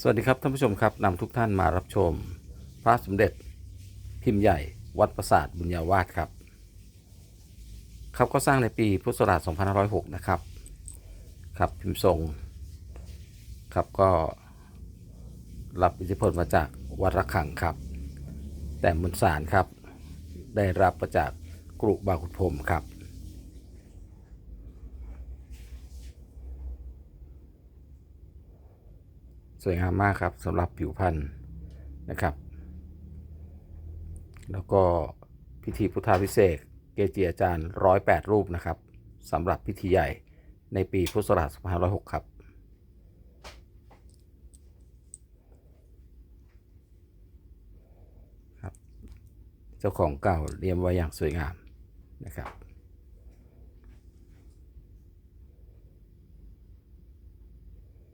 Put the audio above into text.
สวัสดีครับท่านผู้ชมครับนำทุกท่านมารับชม พระสมเด็จพิมพ์ใหญ่วัดปราสาทบุญญาวาสครับ ครับก็สร้างในปีพุทธศักราช2506 นะครับ ครับพิมพ์ทรงครับก็รับอิทธิพลมาจากวัดระฆังครับ แต่มนสารครับได้รับมาจากกรุบาขุนพรมครับ สวยงามมากครับสำหรับผิวพันธุ์นะครับ แล้วก็พิธีพุทธาพิเศษเกจิอาจารย์ร้อยแปดรูปนะครับสำหรับพิธีใหญ่ในปีพุทธศักราช2506 ครับ ครับ เจ้าของเก่าเรียมไว้อย่างสวยงามนะครับ